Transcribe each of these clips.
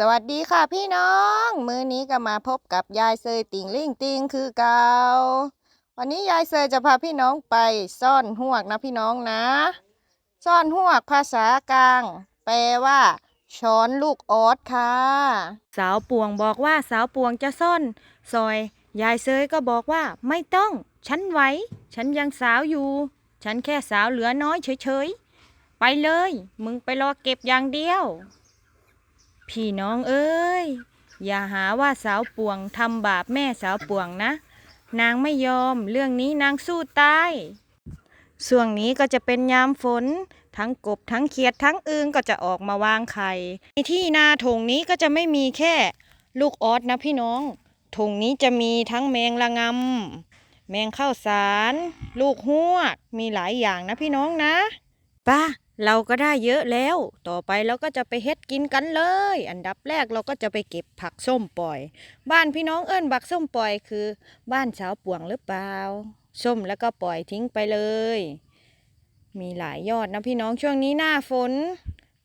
สวัสดีค่ะพี่น้อง มื้อนี้ก็มาพบกับยายเซยติ่งลิ่งติงคือเก่าวันนี้ยายเซยจะพาพี่น้องไปซ่อนหวกนะพี่น้องนะ ซ่อนหวกภาษากลาง แปลว่า ช้อนลูกออสค่ะ สาวปวงบอกว่าสาวปวงจะซ่อนซอย ยายเซยก็บอกว่าไม่ต้อง ฉันไหว ฉันยังสาวอยู่ ฉันแค่สาวเหลือน้อยเฉยๆ ไปเลย มึงไปรอเก็บอย่างเดียว พี่น้องเอ้ย อย่าหาว่าสาวปวงทำบาปแม่สาวปวงนะ นางไม่ยอมเรื่องนี้นางสู้ตายช่วงนี้ก็จะเป็นยามฝน ทั้งกบทั้งเขียดทั้งอึงก็จะออกมาวางไข่ในที่นาถงนี้ก็จะไม่มีแค่ ลูกออสนะพี่น้องถงนี้จะมีทั้งแมงละงำแมงข้าวสาร ลูกหวกมีหลายอย่างนะพี่น้องนะป้า เราก็ได้เยอะแล้ว ต่อไปเราก็จะไปเฮ็ดกินกันเลย อันดับแรกเราก็จะไปเก็บผักส้มปล่อย บ้านพี่น้องเอิ้นบักส้มปล่อยคือ บ้านสาวป่วงหรือเปล่า ส้มแล้วก็ปล่อยทิ้งไปเลย มีหลายยอดนะพี่น้องช่วงนี้หน้าฝน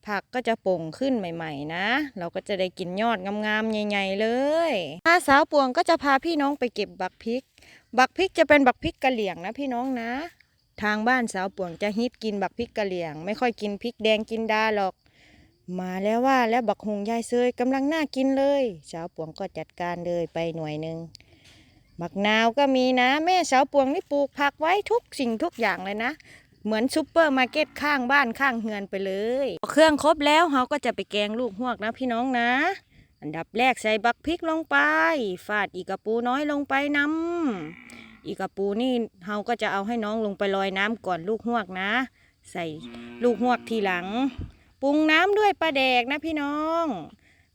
ผักก็จะโป่งขึ้นใหม่ ๆ นะ เราก็จะได้กินยอดงามๆใหญ่ๆเลยอาสาวปวงก็จะพาพี่น้องไปเก็บบักพริก บักพริกจะเป็นบักพริกกะเหลี่ยงนะพี่น้องนะ ทางบ้านสาวปวงจะฮิตกินบักพริกกะเหลี่ยง ไม่ค่อยกินพริกแดงกินดาหรอก มาแล้วว่าแล้วบักหงยายเซยกำลังน่ากินเลย สาวปวงก็จัดการเลยไปหน่วยหนึ่งบักนาวก็มีนะ แม่สาวปวงนี่ปลูกผักไว้ทุกสิ่งทุกอย่างเลยนะ เหมือนซูเปอร์มาร์เก็ตข้างบ้านข้างเฮือนไปเลย เครื่องครบแล้วเราก็จะไปแกงลูกหวกนะพี่น้องนะ อันดับแรกใส่บักพริกลงไป ฟาดอีกระปูน้อยลงไปน้ำ อีกระปูนี่เราก็จะเอาให้น้องลงไปลอยน้ำก่อนลูกหวกนะ ใส่ลูกหวกทีหลัง ปรุงน้ำด้วยปลาแดกนะพี่น้อง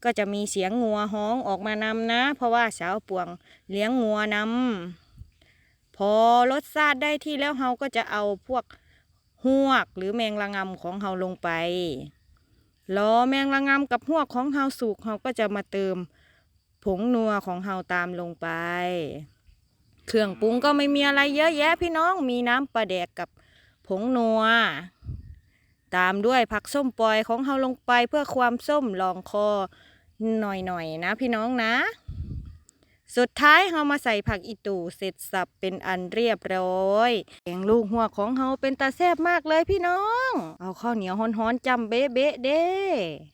ก็จะมีเสียงงัวฮ้องออกมานำนะ เพราะว่าสาวปวงเลี้ยงงัวนำพอรสชาติได้ที่แล้วเราก็จะเอาพวกหวกหรือแมงละงำของเฮาลงไปรอแมงละงำกับหวกของเฮาสุกเฮาก็จะมาเติมผงนัวของเฮาตามลงไป เครื่องปรุงก็ไม่มีอะไรเยอะแยะพี่น้องมีน้ำปลาแดกกับผงนัว ตามด้วยผักส้มปล่อยของเฮาลงไปเพื่อความส้มลองคอหน่อยๆนะพี่น้องนะ สุดท้ายเฮามาใส่ผักอีตูเสร็จสับเป็นอันเรียบร้อยแกงลูกหัวของเฮาเป็นตาแซ่บมากเลยพี่น้อง เอาข้าวเหนียวฮ้อนๆจำเบ๊ะๆเด้